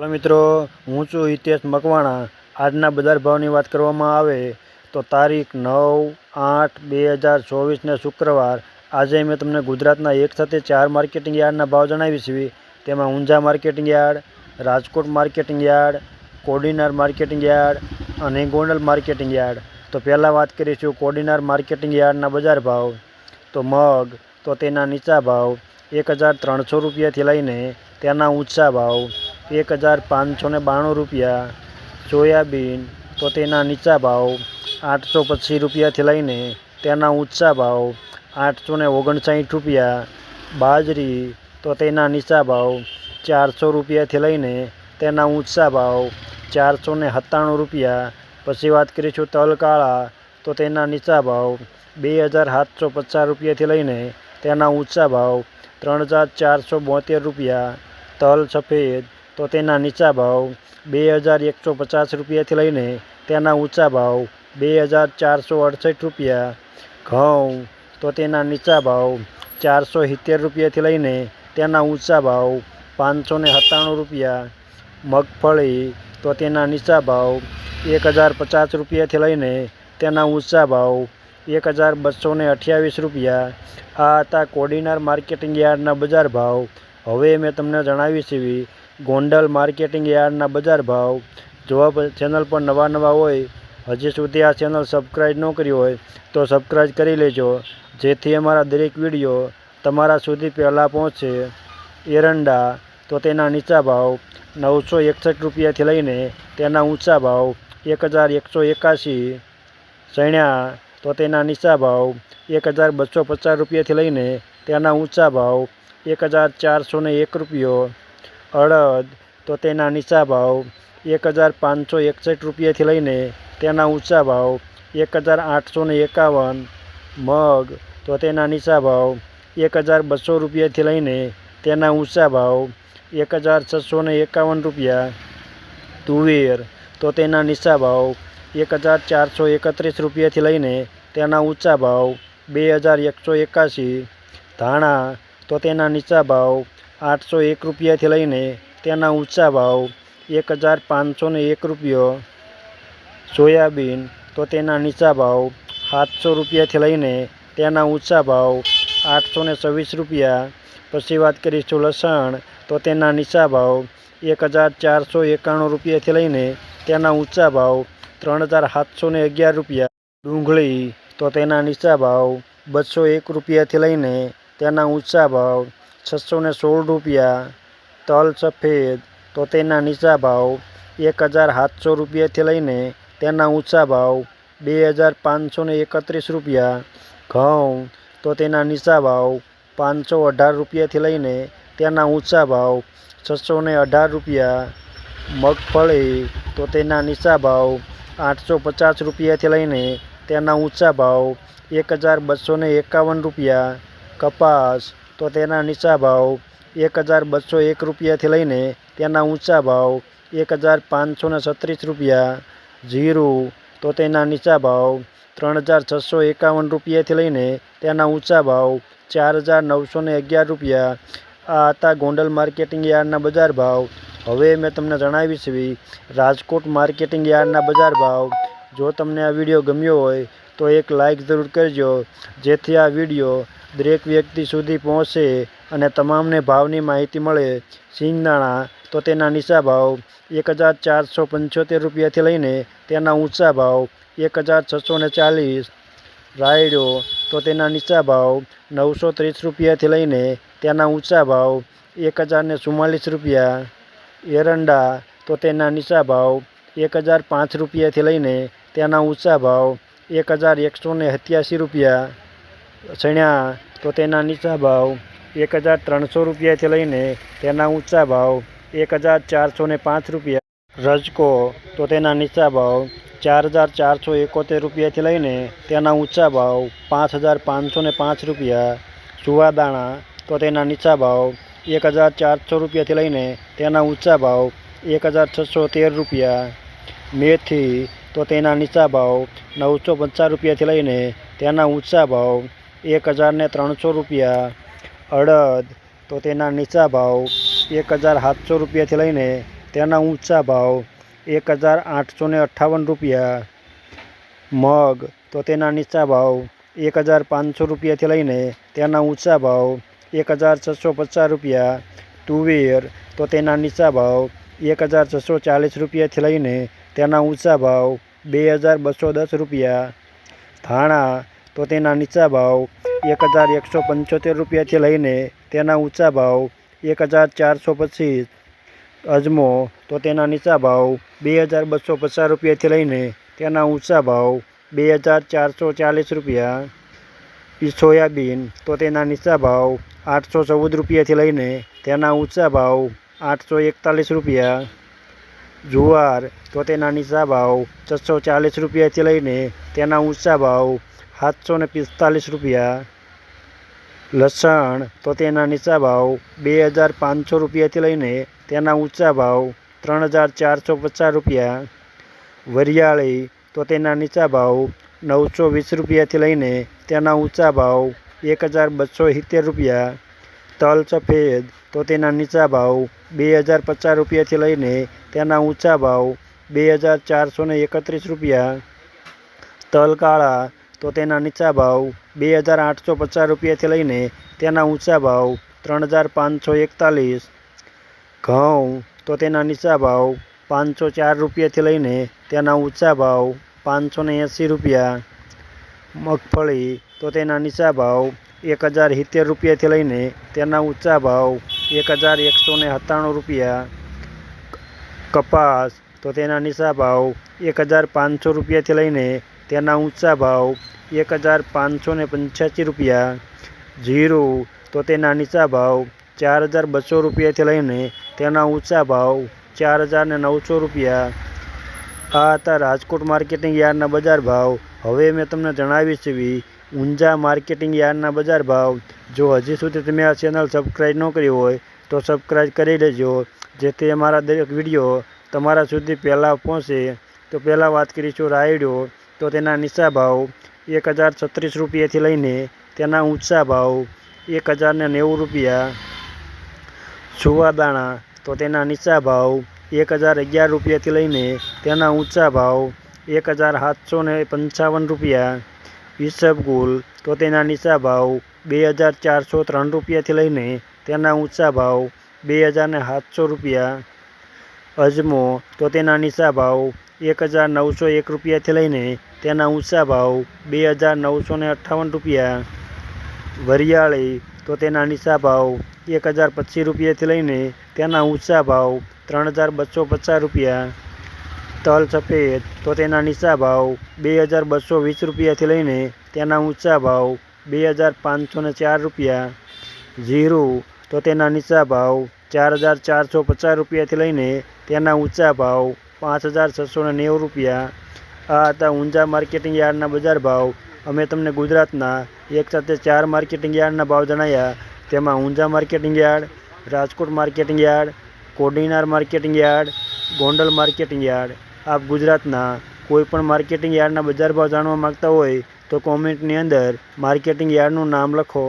Hello મિત્રો, હું છું હિતેશ મકવાણા. આજના બજાર ભાવની વાત કરવામાં આવે તો તારીખ નવ આઠ બે હજાર ચોવીસને શુક્રવાર. આજે મેં તમને ગુજરાતના એક સાથે ચાર માર્કેટિંગ યાર્ડના ભાવ જણાવી છીએ તેમાં Unjha marketing yard, Rajkot marketing yard, Kodinar marketing yard અને ગોંડલ માર્કેટિંગ યાર્ડ. તો પહેલાં વાત કરીશું કોડીનાર માર્કેટિંગ યાર્ડના બજાર ભાવ. તો મગ, તો તેના નીચા ભાવ એક હજાર ત્રણસો રૂપિયાથી લઈને તેના ઊંચા ભાવ. એક હજાર પાંચસો ને બાણું રૂપિયા. સોયાબીન તો તેના નીચા ભાવ આઠસો પચીસ રૂપિયાથી લઈને તેના ઊંચા ભાવ આઠસો ને ઓગણસાઠ રૂપિયા. બાજરી તો તેના નીચા ભાવ ચારસો રૂપિયાથી લઈને તેના ઊંચા ભાવ ચારસો ને સત્તાણું રૂપિયા. પછી વાત કરીશું તલ કાળા તો તેના નીચા ભાવ બે હજાર સાતસો પચાસ રૂપિયાથી લઈને તેના ઊંચા ભાવ ત્રણ હજાર ચારસો બોતેર રૂપિયા. તલ સફેદ તો તેના નીચા ભાવ બે હજાર એકસો પચાસ રૂપિયાથી લઈને તેના ઊંચા ભાવ બે હજાર ચારસો અડસઠ રૂપિયા. ઘઉં તો તેના નીચા ભાવ ચારસો સિત્તેર રૂપિયાથી લઈને તેના ઊંચા ભાવ પાંચસો ને સત્તાણું રૂપિયા. મગફળી તો તેના નીચા ભાવ એક હજાર પચાસ રૂપિયાથી લઈને તેના ઊંચા ભાવ એક હજાર બસો ને અઠ્યાવીસ રૂપિયા. આ હતા કોડીનાર માર્કેટિંગ યાર્ડના બજાર ભાવ. હવે મેં તમને જણાવી છે ગોંડલ માર્કેટિંગ યાર્ડના બજાર ભાવ. જો ચેનલ પર નવા નવા હોય, હજી સુધી આ ચેનલ સબસ્ક્રાઈબ ન કરી હોય, તો સબસ્ક્રાઈબ કરી લેજો. જેથી અમારા દરેક વીડિયો તમારા સુધી પહેલાં પહોંચે. એરંડા, તો તેના નીચા ભાવ. નવસો એકસઠ રૂપિયાથી લઈને તેના ઊંચા ભાવ. એક હજાર એકસો એકાશી. ચણ્યા, તો તેના નીચા ભાવ. એક હજાર બસો પચાસ રૂપિયાથી લઈને તેના ઊંચા ભાવ. એક હજાર ચારસો એક રૂપિયો. અડદ, તો તેના નીચા ભાવ એક હજાર પાંચસો એકસઠ રૂપિયાથી લઈને તેના ઊંચા ભાવ એક હજાર આઠસો એકાવન. મગ, તો તેના નીચા ભાવ એક હજાર બસો રૂપિયાથી લઈને તેના ઊંચા ભાવ એક હજાર છસો એકાવન રૂપિયા. તુવેર, તો તેના નીચા ભાવ એક હજાર ચારસો એકત્રીસ રૂપિયાથી લઈને તેના ઊંચા ભાવ બે હજાર એકસો એકાશી. ધાણા, તો તેના નીચા ભાવ આઠસો એક રૂપિયાથી લઈને તેના ઊંચા ભાવ એક હજાર પાંચસો એક રૂપિયો. સોયાબીન તો તેના નીચા ભાવ સાતસો રૂપિયાથી લઈને તેના ઊંચા ભાવ આઠસો ને છવ્વીસ રૂપિયા. પછી વાત કરીશું લસણ તો તેના નીચા ભાવ એક હજાર ચારસો એકાણું રૂપિયાથી લઈને તેના ઊંચા ભાવ ત્રણ હજાર સાતસો અગિયાર રૂપિયા. ડુંગળી તો તેના નીચા ભાવ બસો એક રૂપિયાથી લઈને તેના ઊંચા ભાવ છસો ને સોળ રૂપિયા, તલ સફેદ, તો તેના નીચા ભાવ એક હજાર સાતસો રૂપિયાથી લઈને તેના ઊંચા ભાવ બે હજાર પાંચસો એકત્રીસ રૂપિયા. ઘઉં, તો તેના નીચા ભાવ પાંચસો અઢાર રૂપિયાથી લઈને તેના ઊંચા ભાવ છસો અઢાર રૂપિયા. મગફળી, તો તેના નીચા ભાવ આઠસો પચાસ રૂપિયાથી લઈને તેના ઊંચા ભાવ એક હજાર બસો એકાવન રૂપિયા. કપાસ તો તેના નીચા ભાવ એક હજાર બસો એક રૂપિયાથી લઈને તેના ઊંચા ભાવ એક હજાર પાંચસો છત્રીસ રૂપિયા જીરું. તો તેના નીચા ભાવ ત્રણ હજાર છસો એકાવન રૂપિયાથી લઈને તેના ઊંચા ભાવ ચાર હજાર નવસો અગિયાર રૂપિયા. આ હતા ગોંડલ માર્કેટિંગ યાર્ડના બજાર ભાવ. હવે મેં તમને જણાવી છે રાજકોટ માર્કેટિંગ યાર્ડના બજાર ભાવ. જો તમને આ વીડિયો ગમ્યો હોય તો એક લાઈક જરૂર કરજો. જેથી આ વીડિયો દરેક વ્યક્તિ સુધી પહોંચશે અને તમામને ભાવની માહિતી મળે સિંગદાણા તો તેના નીચા ભાવ એક હજાર ચારસો પંચોતેર રૂપિયાથી લઈને તેના ઊંચા ભાવ એક હજાર છસો ને ચાલીસ. રાયડો, તો તેના નીચા ભાવ નવસો ત્રીસ રૂપિયાથી લઈને તેના ઊંચા ભાવ એક હજાર ને ચુમ્માલીસ રૂપિયા. એરંડા, તો તેના નીચા ભાવ એક હજાર પાંચ રૂપિયાથી લઈને તેના ઊંચા ભાવ એક હજાર એકસો ને રૂપિયા. ચણ્યા તો તેના નીચા ભાવ એક હજાર ત્રણસો રૂપિયાથી લઈને તેના ઊંચા ભાવ એક હજાર ચારસો પાંચ રૂપિયા. રજકો, તો તેના નીચા ભાવ ચાર હજાર ચારસો એકોતેર રૂપિયાથી લઈને તેના ઊંચા ભાવ પાંચ હજાર પાંચસો પાંચ રૂપિયા. સુવાદાણા, તો તેના નીચા ભાવ એક હજાર ચારસો રૂપિયાથી લઈને તેના ઊંચા ભાવ એક હજાર છસો તેર રૂપિયા. મેથી, તો તેના નીચા ભાવ નવસો પચાસ રૂપિયાથી લઈને તેના ઊંચા ભાવ એક હજાર ને ત્રણસો રૂપિયા, અડદ, તો તેના નીચા ભાવ એક હજાર સાતસો રૂપિયાથી લઈને તેના ઊંચા ભાવ એક હજાર આઠસો અઠ્ઠાવન રૂપિયા, મગ, તો તેના નીચા ભાવ એક હજાર પાંચસો રૂપિયાથી લઈને તેના ઊંચા ભાવ એક હજાર છસો પચાસ રૂપિયા, તુવેર, તો તેના નીચા ભાવ એક હજાર છસો ચાલીસ રૂપિયાથી લઈને તેના ઊંચા ભાવ બે હજાર બસો દસ રૂપિયા, ધાણા તો તેના નીચા ભાવ એક હજાર એકસો પંચોતેર રૂપિયાથી લઈને તેના ઊંચા ભાવ એક હજાર ચારસો પચીસ અજમો, તો તેના નીચા ભાવ બે હજાર બસો પચાસ રૂપિયાથી લઈને તેના ઊંચા ભાવ બે હજાર ચારસો ચાલીસ રૂપિયા સોયાબીન, તો તેના નીચા ભાવ આઠસો ચૌદ રૂપિયાથી લઈને તેના ઊંચા ભાવ આઠસો એકતાલીસ રૂપિયા. જુવાર, તો તેના નીચા ભાવ છસો ચાલીસ રૂપિયાથી લઈને તેના ઊંચા ભાવ સાતસો ને પિસ્તાલીસ રૂપિયા. લસણ તો તેના નીચા ભાવ બે હજાર પાંચસો રૂપિયાથી લઈને તેના ઊંચા ભાવ ત્રણ હજાર ચારસો પચાસ રૂપિયા. વરિયાળી તો તેના નીચા ભાવ નવસો વીસ રૂપિયાથી લઈને તેના ઊંચા ભાવ એક હજાર બસો સિત્તેર રૂપિયા. તલ સફેદ તો તેના નીચા ભાવ બે હજાર પચાસ રૂપિયાથી લઈને તેના ઊંચા ભાવ બે હજાર ચારસો એકત્રીસ રૂપિયા. તલ કાળા તો તેના નીચા ભાવ બે હજાર આઠસો પચાસ રૂપિયાથી લઈને તેના ઊંચા ભાવ ત્રણ હજાર પાંચસો એકતાલીસ. ઘઉં તો તેના નીચા ભાવ પાંચસો ચાર રૂપિયાથી લઈને તેના ઊંચા ભાવ પાંચસો ને એંસી રૂપિયા. મગફળી તો તેના નીચા ભાવ એક હજાર સિત્તેર રૂપિયાથી લઈને તેના ઊંચા ભાવ એક હજાર એકસો ને સત્તાણું રૂપિયા. કપાસ તો તેના નીચા ભાવ એક હજાર પાંચસો રૂપિયાથી લઈને તેના ઊંચા ભાવ એક હજાર પાંચસો ને પંચ્યાસી રૂપિયા. જીરું તો તેના નીચા ભાવ ચાર હજાર બસો રૂપિયાથી લઈને તેના ઊંચા ભાવ ચાર હજાર ને નવસો રૂપિયા. આ હતા રાજકોટ માર્કેટિંગ યાર્ડના બજાર ભાવ. હવે મેં તમને જણાવી છે ઊંઝા માર્કેટિંગ યાર્ડના બજાર ભાવ. જો હજી સુધી તમે આ ચેનલ સબસ્ક્રાઈબ ન કરી હોય તો સબસ્ક્રાઈબ કરી લેજો, જેથી અમારા દરેક વીડિયો તમારા સુધી પહેલાં પહોંચે. તો પહેલાં વાત કરીશું રાયડો. તો તેના નીચા ભાવ એક હજાર છત્રીસ રૂપિયાથી લઈને તેના ઊંચા ભાવ એક હજાર ને નેવું રૂપિયા. સુવાદાણા તો તેના નીચા ભાવ એક હજાર અગિયાર રૂપિયાથી લઈને તેના ઊંચા ભાવ એક હજાર સાતસો ને પંચાવન રૂપિયા. ઈસબગુલ તો તેના નીચા ભાવ બે હજાર ચારસો ત્રણ રૂપિયાથી લઈને તેના ઊંચા ભાવ બે હજાર ને સાતસો રૂપિયા. અજમો, તો તેના નીચા ભાવ એક હજાર નવસો એક રૂપિયાથી લઈને તેના ઊંચા ભાવ બે હજાર નવસો ને અઠ્ઠાવન રૂપિયા. વરિયાળી તો તેના નીચા ભાવ એક હજાર પચીસ રૂપિયાથી લઈને તેના ઊંચા ભાવ ત્રણ હજાર બસો પચાસ રૂપિયા. તલ સફેદ તો તેના નીચા ભાવ બે હજાર બસો વીસ રૂપિયાથી લઈને તેના ઊંચા ભાવ બે હજાર પાંચસો ને ચાર રૂપિયા. જીરું તો તેના નીચા ભાવ ચાર હજાર ચારસો પચાસ રૂપિયાથી લઈને તેના ઊંચા ભાવ પાંચ હજાર છસો ને નેવું રૂપિયા. આ હતા ઊંઝા માર્કેટિંગ યાર્ડના બજાર ભાવ. અમે તમને ગુજરાતના એક સાથે ચાર માર્કેટિંગ યાર્ડના ભાવ જણાવ્યા તેમાં Unjha marketing yard, Rajkot marketing yard, Kodinar marketing yard, Gondal marketing yard. આપ ગુજરાતના કોઈ પણ માર્કેટિંગ યાર્ડના બજાર ભાવ જાણવા માગતા હોય તો કોમેન્ટની અંદર માર્કેટિંગ યાર્ડનું નામ લખો.